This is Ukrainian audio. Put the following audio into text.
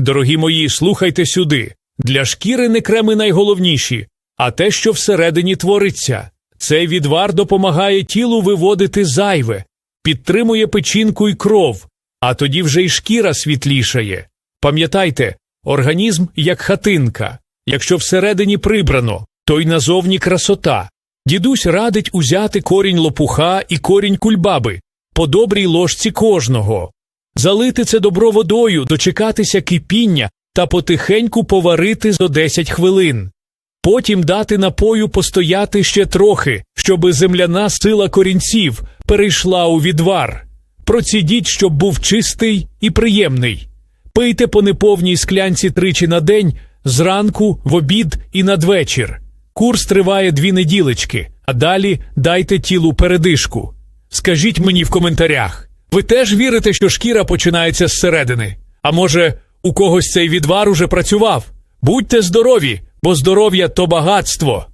Дорогі мої, слухайте сюди. Для шкіри не креми найголовніші, а те, що всередині твориться. Цей відвар допомагає тілу виводити зайве, підтримує печінку і кров, а тоді вже й шкіра світлішає. Пам'ятайте, організм як хатинка. Якщо всередині прибрано, то й назовні красота. Дідусь радить узяти корінь лопуха і корінь кульбаби по добрій ложці кожного, залити це добро водою, дочекатися кипіння та потихеньку поварити зо 10 хвилин. Потім дати напою постояти ще трохи, щоби земляна сила корінців перейшла у відвар. Процідіть, щоб був чистий і приємний. Пийте по неповній склянці тричі на день, зранку, в обід і надвечір. Курс триває дві неділечки, а далі дайте тілу передишку. Скажіть мені в коментарях, ви теж вірите, що шкіра починається зсередини? А може, у когось цей відвар уже працював? Будьте здорові, бо здоров'я то багатство.